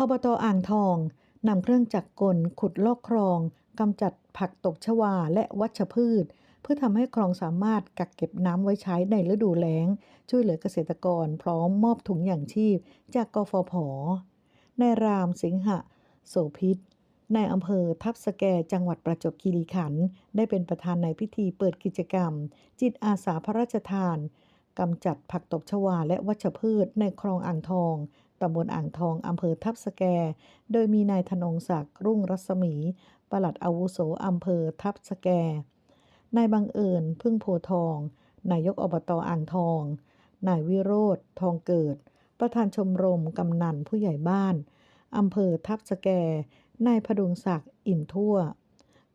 อบตอ่างทองนำเครื่องจักรกลขุดลอกคลองกำจัดผักตบชวาและวัชพืช เพื่อทำให้คลองสามารถกักเก็บน้ำไว้ใช้ในฤดูแล้ง ช่วยเหลือเกษตรกรพร้อมมอบถุงอย่างชีพ จากกฟผนายรามสิงหะ โสพิษนายอำเภอทับสแกจังหวัดประจวบคีรีขันธ์ได้เป็นประธานในพิธีเปิดกิจกรรม จิตอาสาพระราชทานกำจัดผักตบชวาและวัชพืชในคลองอ่างทอง ตำบลอ่างทองอำเภอทับสแก โดยมีนายธนงศักดิ์รุ่งรัศมี ปลัดอาวุโสอำเภอทับสแก นายบังเอิญพึ่งโพทอง นายกอบตอ่างทอง นายวิโรธทองเกิด ประธานชมรมกำนันผู้ใหญ่บ้านอำเภอทับสแก นายพดุงศักดิ์อิ่มทั่ว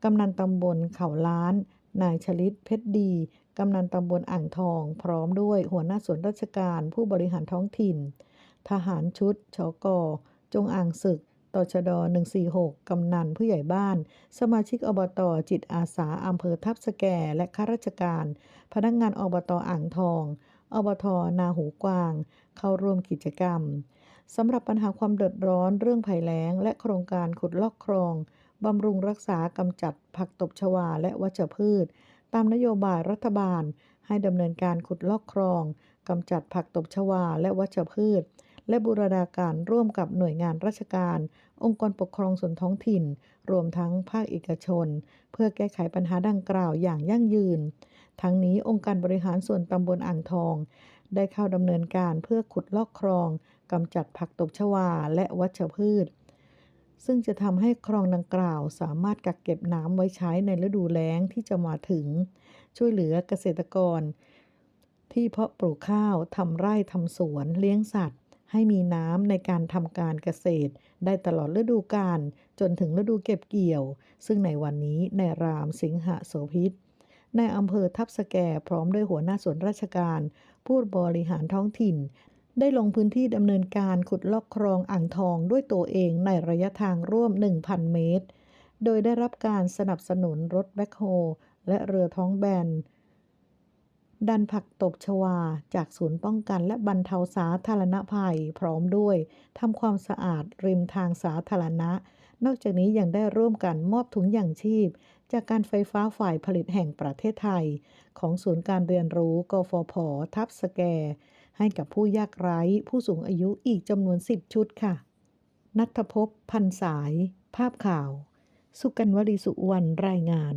กำนันตำบลเขาล้าน นายชลิตเพชรดี กำนันตำบลอ่างทอง พร้อมด้วยหัวหน้าส่วนราชการผู้บริหารท้องถิ่น ทหารชุดชกจงอ่างศึกตชด 146 กำนันผู้ใหญ่บ้าน สมาชิกอบต จิตอาสาอำเภอทับสแกและข้าราชการ พนักงานอบตอ่างทอง อบทนาหูกวาง เข้าร่วมกิจกรรมสำหรับปัญหาความเดือดร้อนเรื่องภัยแล้ง และโครงการขุดลอกคลองบำรุงรักษากำจัดผักตบชวาและวัชพืช ตามนโยบายรัฐบาล ให้ดำเนินการขุดลอกคลองกำจัดผักตบชวาและวัชพืช และบูรณาการร่วมกับหน่วยงานราชการ องค์กรปกครองส่วนท้องถิ่น รวมทั้งภาคเอกชน เพื่อแก้ไขปัญหาดังกล่าวอย่างยั่งยืน ทั้งนี้องค์การบริหารส่วนตำบลอ่างทอง ได้เข้าดำเนินการเพื่อขุดลอกคลองกำจัดผักตบชวาและวัชพืช ซึ่งจะทำให้คลองดังกล่าวสามารถกักเก็บน้ำไว้ใช้ในฤดูแล้งที่จะมาถึง ช่วยเหลือเกษตรกรที่เพาะปลูกข้าว ทำไร่ ทำสวน เลี้ยงสัตว์ ให้มีน้ำในการทำการเกษตร ได้ตลอดฤดูกาลจนถึงฤดูเก็บเกี่ยว ซึ่งในวันนี้ในรามสิงหโสพิษในอำเภอทับสแกพร้อมด้วยหัวหน้าส่วนราชการ ผู้บริหารท้องถิ่น ได้ลงพื้นที่ดำเนินการขุดลอกคลองอ่างทองด้วยตัวเองในระยะทางร่วม 1,000 เมตร โดยได้รับการสนับสนุนรถแบ็คโฮและเรือท้องแบน ดันผักตบชวา จากศูนย์ป้องกันและบรรเทาสาธารณภัย พร้อมด้วยทำความสะอาดริมทางสาธารณะ นอกจากนี้ยังได้ร่วมกันมอบถุงอย่างชีพ จากการไฟฟ้าฝ่ายผลิตแห่งประเทศไทย ของศูนย์การเรียนรู้กฟผ ทับสแก ให้กับผู้ยากไร้ผู้สูงอายุอีกจำนวน 10 ชุดค่ะ นัทภพพันสาย ภาพข่าว สุกันวลีสุวรรณรายงาน